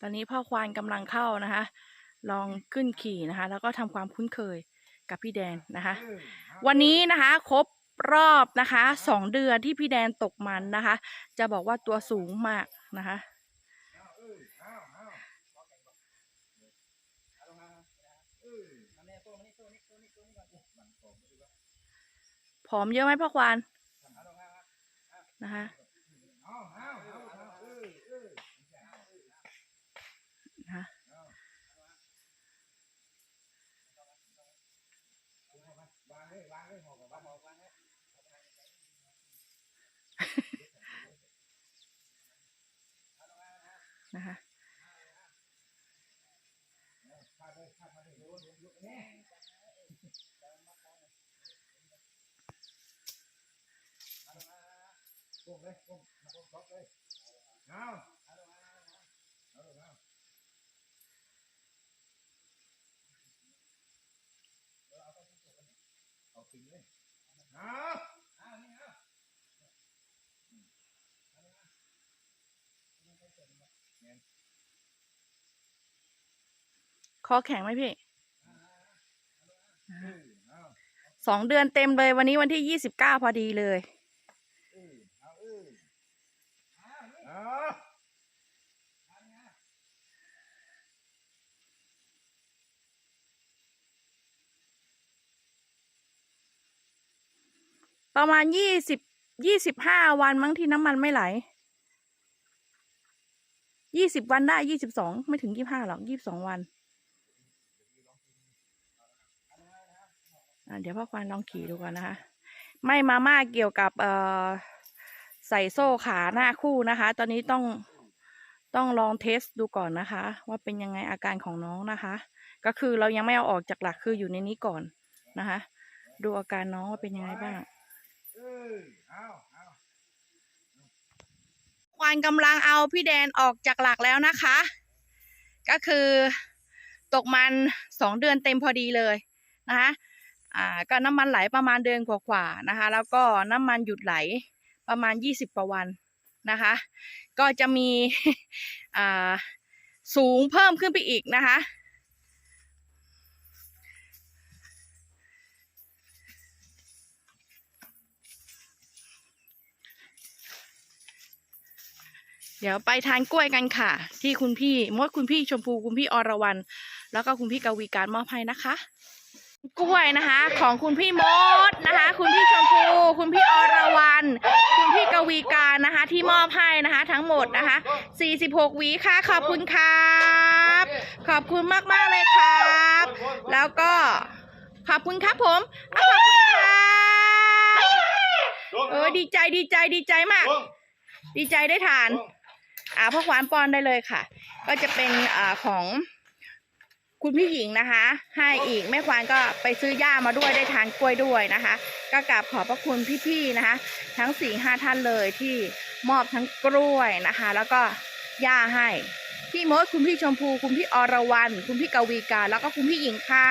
ตอนนี้พ่อควานกำลังเข้านะคะ ลองขึ้นขี่นะคะ แล้วก็ทำความคุ้นเคยกับพี่แดนนะคะ วันนี้นะคะครบรอบนะคะสองเดือนที่พี่แดนตกมันนะคะ จะบอกว่าตัวสูงมากนะคะผอมเยอะไหมพ่อควานนะคะ นะคะ นะคะคอแข็งไหมพี่ สองเดือนเต็มเลยวันนี้วันที่ยี่สิบเก้าพอดีเลย ประมาณยี่สิบยี่สิบห้าวันมั้งที่น้ำมันไม่ไหลยี่สิบวันได้ยี่สิบสองไม่ถึงยี่ห้าหรอกยี่สิบสองวันเดี๋ยวพ่อควานลองขี่ดูก่อนนะคะ ไม่มาม่าเกี่ยวกับเอ่อใส่โซ่ขาหน้าคู่นะคะ ตอนนี้ต้องต้องลองเทสดูก่อนนะคะ ว่าเป็นยังไงอาการของน้องนะคะ ก็คือเรายังไม่เอาออกจากหลักคืออยู่ในนี้ก่อนนะคะ ดูอาการน้องว่าเป็นยังไงบ้าง ควานกำลังเอาพี่แดนออกจากหลักแล้วนะคะ ก็คือตกมันสองเดือนเต็มพอดีเลยนะคะอ่าก็น้ำมันไหลประมาณเดือนกว่าๆนะคะ แล้วก็น้ำมันหยุดไหลประมาณยี่สิบกว่าวันนะคะ ก็จะมีอ่าสูงเพิ่มขึ้นไปอีกนะคะ เดี๋ยวไปทานกล้วยกันค่ะ ที่คุณพี่มดคุณพี่ชมพูคุณพี่อรวรรณแล้วก็คุณพี่กวีการมอบให้นะคะ กล้วยนะคะ ของคุณพี่มดนะคะ คุณพี่ชมพู คุณพี่อรวรรณคุณพี่กวีการนะคะ ที่มอบให้นะคะ ทั้งหมดนะคะ 46หวีค่ะ ขอบคุณครับ ขอบคุณมากๆเลยครับ แล้วก็ขอบคุณครับผมอะขอบคุณครับเออดีใจดีใจดีใจมาก ดีใจได้ทาน อ่าพ่อควานป้อนได้เลยค่ะ ก็จะเป็นอ่าของคุณพี่หญิงนะคะ ให้อีกแม่ควานก็ไปซื้อย่ามาด้วยได้ทานกล้วยด้วยนะคะ ก็กราบขอบพระคุณพี่ๆนะคะ ทั้งสี่ห้าท่านเลยที่มอบทั้งกล้วยนะคะ แล้วก็ย่าให้พี่มดคุณพี่ชมพู คุณพี่อรวรรณคุณพี่กวีการแล้วก็คุณพี่หญิงค่ะ